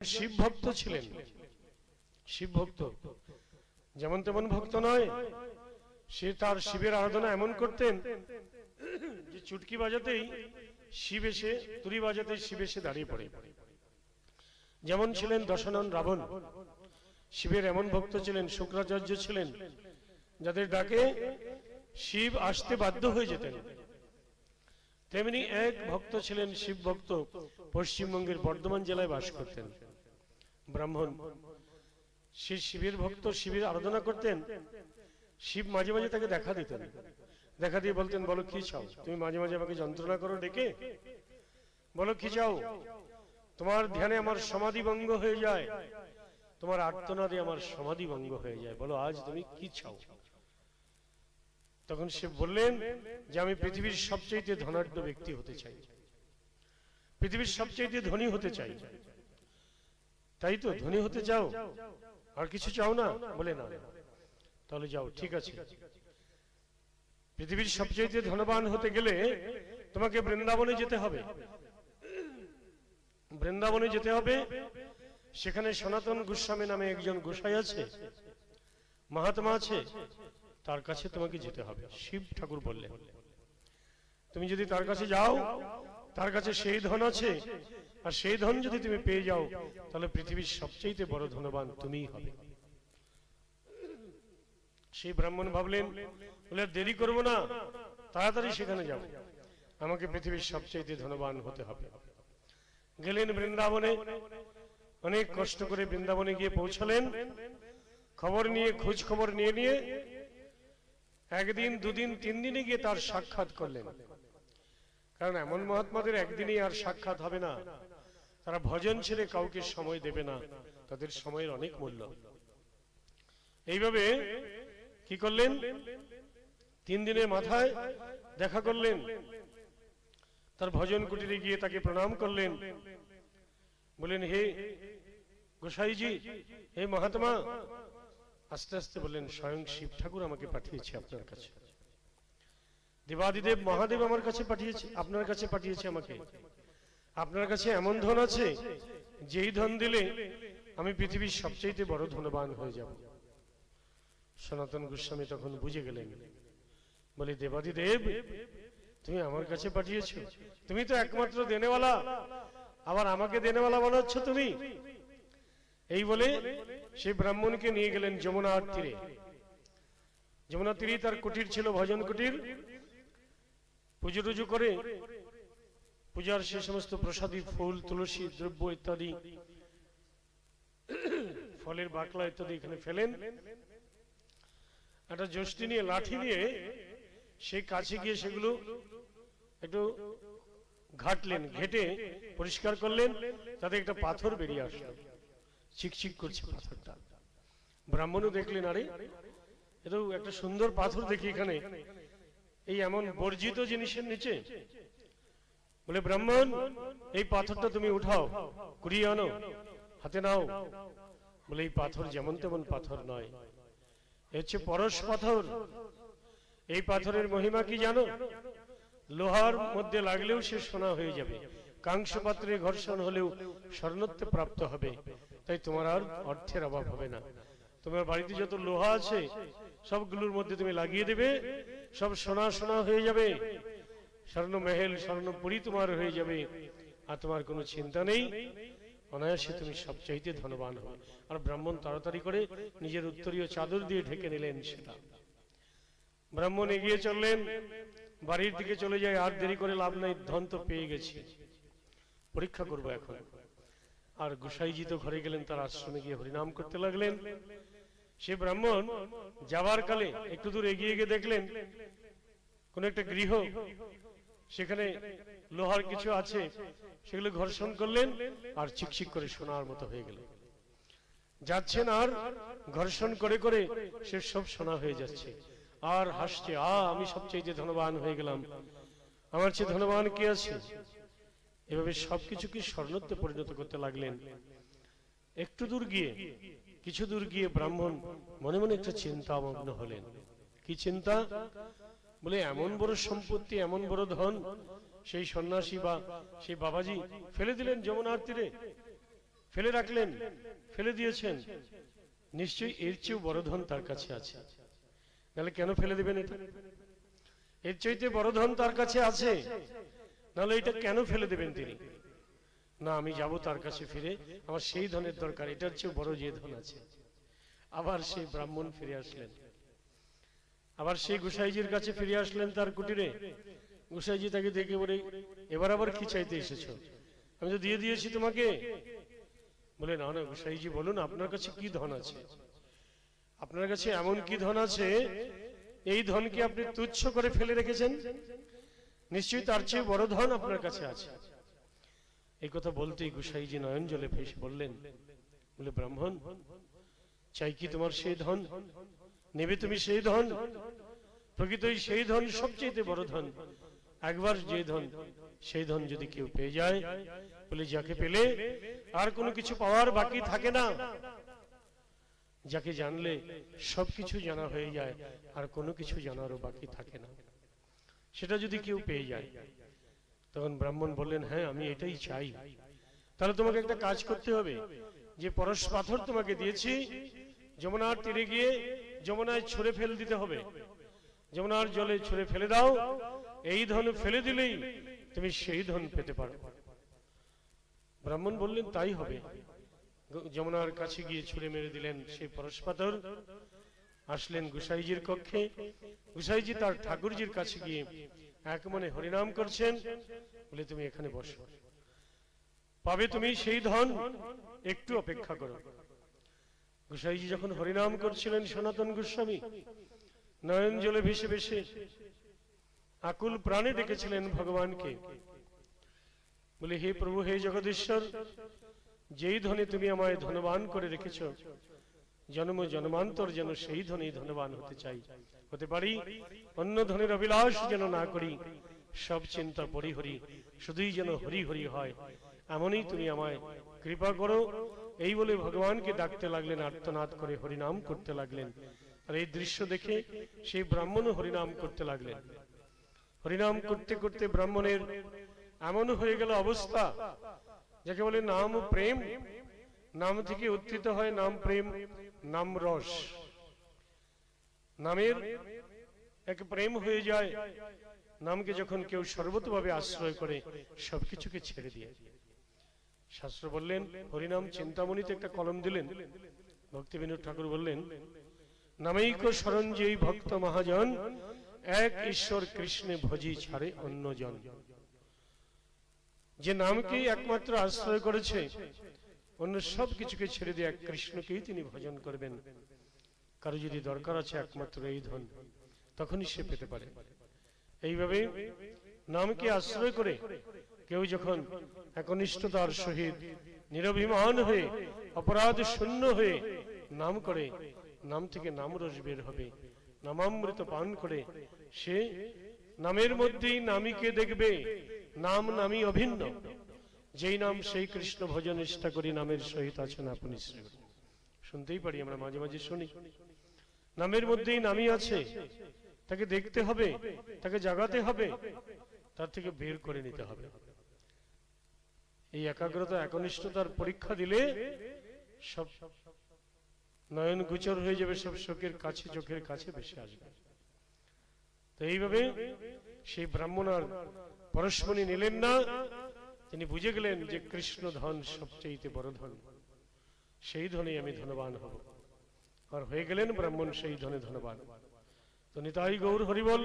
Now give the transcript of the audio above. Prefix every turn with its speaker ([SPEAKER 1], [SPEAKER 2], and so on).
[SPEAKER 1] শিব ভক্ত ছিলেন। শিব ভক্ত যেমন তেমন ভক্ত নয়, সে তার শিবের আরাধনা এমন করতেন যে চুটকি বাজাতেই শিব এসে তুরি বাজাতেই শিব এসে দাঁড়িয়ে পড়ে। যেমন ছিলেন দশনন রাবণ, শিবের এমন ভক্ত ছিলেন, শুক্রাচার্য ছিলেন, যাদের ডাকে শিব আসতে বাধ্য হয়ে যেতেন। তেমনি এক ভক্ত ছিলেন শিব ভক্ত পশ্চিমবঙ্গের বর্ধমান জেলায় বাস করতেন। ব্রাহ্মণ। সে শিবের ভক্ত, শিবের আরাধনা করতেন। শিব মাঝে মাঝে তাকে দেখা দিতেন। দেখা দিয়ে বলতেন, বলো, কি চাও? তুমি মাঝে মাঝে আমাকে যন্ত্রণা করো ডেকে। বলো, কি চাও? তোমার ধ্যানে আমার সমাধি ভঙ্গ হয়ে যায়। তোমার আর্তনাদে আমার সমাধি ভঙ্গ হয়ে যায়। বলো, আজ তুমি কি চাও? তখন সে বললেন যে, আমি পৃথিবীর সবচেয়ে ধনাঢ্য ব্যক্তি হতে চাই। পৃথিবীর সবচেয়ে ধনী হতে চাই। তাই তো? ধনী হতে চাও? আর কিছু চাও না? বলে না। তাহলে যাও, ঠিক আছে। পৃথিবীর সবচেয়ে ধনবান হতে গেলে তোমাকে বৃন্দাবনে যেতে হবে। বৃন্দাবনে যেতে হবে। সেখানে সনাতন গোস্বামী নামে একজন গোসাই আছে, মহাত্মা আছে। তার কাছে তোমাকে যেতে হবে। শিব ঠাকুর বললেন। তুমি যদি তার কাছে যাও, তার কাছে সেই ধন আছে। আর সেই ধন যদি তুমি পেয়ে যাও, তাহলে পৃথিবীর সবচেয়ে বড় ধনবান তুমিই হবে। সেই ব্রাহ্মণ ভাবলেন, বলে দেরি করব না, তাড়াতাড়ি সেখানে যাব আমাকে পৃথিবীর সবচেয়ে ধনবান হতে হবে। গেলেন বৃন্দাবনে। অনেক কষ্ট করে বৃন্দাবনে গিয়ে পৌঁছালেন। খবর নিয়ে, খোঁজ খবর নিয়ে নিয়ে একদিন, দুদিন, তিন দিনে গিয়ে তার সাক্ষাৎ করলেন। কারণ এমন মহাত্মাদের একদিনই আর সাক্ষাৎ হবে না। তারা ভজন ছেড়ে কাউকে সময় দেবে না, তাদের সময়ের অনেক মূল্য। এইভাবে কি করলেন? তিন দিনের মাথায় দেখা করলেন। তার ভজন কুটিরে গিয়ে তাকে প্রণাম করলেন। বলেন হে গোসাইজি, হে মহাত্মা। আস্তে আস্তে বললেন, স্বয়ং শিব ঠাকুর আমাকে পাঠিয়েছে আপনার কাছে। দেবাদিদেব মহাদেব আমার কাছে পাঠিয়েছে, আপনার কাছে পাঠিয়েছে আমাকে। আপনার কাছে এমন ধন আছে, যেই ধন দিলে আমি পৃথিবীর সবচেয়ে বড় ধনবান হয়ে যাব। সনাতন গোস্বামী তখন বুঝে গেলেন, বলে, দেবাদিদেব, তুমি আমার কাছে পাঠিয়েছ। তুমি তো একমাত্র দেনেওয়ালা। আবার আমাকে দেনেওয়ালা বানাচ্ছ তুমি? এই বলে সেই ব্রাহ্মণকে নিয়ে গেলেন যমুনার তীরে। যমুনা তীরে তার কুটির ছিল, ভজন কুটির। পুজো টুজো করে পূজার সে সমস্ত প্রসাদী ফুল, তুলসী, দ্রব্য ইত্যাদি, ফলের বাকলা ইত্যাদি এখানে ফেলেন। একটা যষ্টি নিয়ে, লাঠি নিয়ে সেই কাছে গিয়ে সেগুলো একটু ঘাটলেন, ঘেটে পরিষ্কার করলেন, তাতে একটা পাথর বেরিয়ে আসলো। চিকচিক করছে পাথরটা। ব্রাহ্মণও দেখলেন, আরে এটা একটা সুন্দর পাথর দেখি এখানে। এই এমন বর্জিত জিনিসের নিচে বলে, ব্রাহ্মণ, এই পাথরটা তুমি উঠাও, কুড়িয়ে আনো, হাতে নাও। বলে, এই পাথর যেমন তেমন পাথর নয় হচ্ছে পরশ পাথর। এই পাথরের মহিমা কি জানো? লোহার মধ্যে লাগলেও সে সোনা হয়ে যাবে কাংস পাত্রে ঘর্ষণ হলেও স্বর্ণত্বে প্রাপ্ত হবে। তাই তোমার আর অর্থের অভাব হবে না। তোমার বাড়িতে যত লোহা আছে, সবগুলোর মধ্যে তুমি লাগিয়ে দেবে, সব সোনা সোনা হয়ে যাবে। স্বর্ণ মেহেল স্বর্ণপুরি তোমার হয়ে যাবে। আর তোমার কোনো চিন্তা নেই। অনায়াসে তুমি সবচাইতে ধনবান হবে। আর ব্রাহ্মণ তাড়াতাড়ি করে নিজের উত্তরীয় চাদর দিয়ে ঢেকে নিলেন সেটা। ব্রাহ্মণ এগিয়ে চললেন। বাড়ির দিকে চলে যায়, আর দেরি করে লাভ নাই, ধন তো পেয়ে গেছি। পরীক্ষা করব এখন। আর গোসাইজি তো ঘরে গেলেন, তার আশ্রমে গিয়ে হরিনাম করতে লাগলেন। সে ব্রাহ্মণ যাবার কালে একটু দূর এগিয়ে গিয়ে দেখলেন, কোন একটা গৃহ সেখানে লোহার কিছু আছে, সেগুলো ঘর্ষণ করলেন আর চিকচিক করে সোনার মতো হয়ে গেল। যাচ্ছেন আর ঘর্ষণ করে করে সে সব সোনা হয়ে যাচ্ছে। আর হাসছে, আ, আমি সবচেয়ে যে ধনবান হয়ে গেলাম। আমার চেয়ে ধনবান কে আছে? এভাবে সবকিছুকে স্বর্ণত্বে পরিণত করতে লাগলেন? একটু দূর গিয়ে, কিছু দূর গিয়ে ব্রাহ্মণ মনে মনে একটা চিন্তামগ্ন হলেন। কি চিন্তা? বলে এমন বড় সম্পত্তি, এমন বড় ধন সেই সন্ন্যাসী বা সেই বাবাজি ফেলে দিলেন যমুনার তীরে ফেলে রাখলেন, ফেলে দিয়েছেন। নিশ্চয়ই এর চেয়েও বড় ধন তার কাছে আছে। নাহলে কেন ফেলে দেবেন এটা? এর চাইতে বড় ধন তার কাছে আছে। নাহলে এটা কেন ফেলে দেবেন তিনি? না, আমি যাব তার কাছে ফিরে, আমার সেই ধনের দরকার, এটার চেয়ে বড় যে ধন আছে। আবার সেই ব্রাহ্মণ ফিরে আসলেন। আবার সেই গোসাইজির কাছে ফিরে আসলেন তার কুটিরে। গোসাইজি তাকে দেখে বলে, এবার আবার কি চাইতে এসেছ? আমি তো দিয়ে দিয়েছি তোমাকে। বলে, না না, গোসাইজি, বলুন, আপনার কাছে কি ধন আছে? আপনার কাছে এমন কি ধন আছে? এই ধনকে আপনি তুচ্ছ করে ফেলে রেখেছেন? নিশ্চয়ই তার চেয়ে বড় ধন আপনার কাছে আছে। এই কথা বলতেই গোসাইজি নয়ন জলে ফেসে বললেন, বলে, ব্রাহ্মণ, চাই কি তোমার সেই ধন? নেবে তুমি সেই ধন। প্রকৃতই সেই ধন সবচেয়ে বড় ধন। একবার যে ধন, সেই ধন যদি কেউ পেয়ে যায়, বলে যাকে পেলে আর কোনো কিছু পাওয়ার বাকি থাকে না। যাকে জানলে সবকিছু জানা হয়ে যায়, আর কোনো কিছু জানারও বাকি থাকে না। সেটা যদি কেউ পেয়ে যায়, তখন ব্রাহ্মণ বললেন হ্যাঁ আমি এটাই চাই। তাহলে তোমাকে একটা কাজ করতে হবে। যে পরশ পাথর তোমাকে দিয়েছি, যমুনার তীরে গিয়ে যমুনায় ছুঁড়ে ফেলে দিতে হবে। যমুনার জলে ছুঁড়ে ফেলে দাও। এই ধন ফেলে দিলেই তুমি সেই ধন পেতে পারো। ব্রাহ্মণ বললেন, তাই হবে। যমুনার কাছে গিয়ে ছুঁড়ে মেরে দিলেন সেই পরশ পাথর আসলেন গুসাইজির কক্ষে। গুসাইজি তার ঠাকুরজির কাছে গিয়ে এক মনে হরিনাম করছেন, বলে, তুমি এখানে বসো। পাবে তুমি সেই ধন, একটু অপেক্ষা করো। গোসাইজি যখন হরিনাম করছিলেন সনাতন গোস্বামী, নয়ন জলে ভেসে ভেসে আকুল প্রাণে ডেকেছিলেন ভগবানকে। বলে, হে প্রভু, হে জগদীশ্বর, যেই ধনে তুমি আমায় ধনবান করে রেখেছ, জন্ম জন্মান্তর যেন সেই ধনে ধনবান হতে চাই। হতে পারি, অন্য ধনের অভিলাষ যেন না করি, সব চিন্তা পরিহরি, শুধুই যেন হরি হরি হয়। এমনই তুমি আমায় কৃপা করো এই বলে ভগবানকে ডাকতে লাগলেন, আর্তনাদ করে হরিনাম করতে লাগলেন। আর এই দৃশ্য দেখে সেই ব্রাহ্মণও হরিনাম করতে লাগলেন। হরিনাম করতে করতে ব্রাহ্মণের এমন হয়ে গেল অবস্থা, যাকে বলে নাম প্রেম। নাম থেকে উত্থিত হয় নাম প্রেম, নাম রস। নামের এক প্রেম হয়ে যায়, নামকে যখন কেউ সর্বতভাবে আশ্রয় করে, সবকিছুকে ছেড়ে দিয়ে। শাস্ত্র বললেন, হরিনাম চিন্তামণিতে একটা কলম দিলেন। ভক্তি বিনোদ ঠাকুর বললেন নামেইক যেই ভক্ত মহাজন, এক ঈশ্বর কৃষ্ণে ভজি ছাড়ে অন্যজন। যে নামকেই একমাত্র আশ্রয় করেছে, অন্য সব কিছুকে ছেড়ে দিয়ে এক কৃষ্ণকেই তিনি ভজন করবেন। কারও যদি দরকার আছে একমাত্র এই ধন, তখনই সে পেতে পারে। এইভাবে নামকে আশ্রয় করে কেউ যখন একনিষ্ঠতার সহিত নিরভিমান হয়ে, অপরাধ শূন্য হয়ে নাম করে, নাম থেকে নাম রস বের হবে, নামামৃত পান করে, সে নামের মধ্যেই নামীকে দেখবে, নাম নামী অভিন্ন। যেই নাম সেই কৃষ্ণ ভজন নিষ্ঠা করি, নামের সহিত আছেন আপনি শ্রী শুনতেই পারি, আমরা মাঝে মাঝে শুনি। নামের মধ্যেই নামই আছে, তাকে দেখতে হবে, তাকে জাগাতে হবে, তার থেকে বের করে নিতে হবে। এই একাগ্রতা, একনিষ্ঠতার পরীক্ষা দিলে সব নয়ন গোচর হয়ে যাবে, সব শোকের কাছে, চোখের কাছে বেশি আসবে। তো এইভাবে সেই ব্রাহ্মণ আর পরশমণি নিলেন না, তিনি বুঝে গেলেন যে কৃষ্ণ ধন সবচেয়ে বড় ধন। সেই ধনে আমি ধনবান হব। আর হয়ে গেলেন ব্রাহ্মণ সেই ধনে ধনবান। তো নিতাই গৌর হরিবল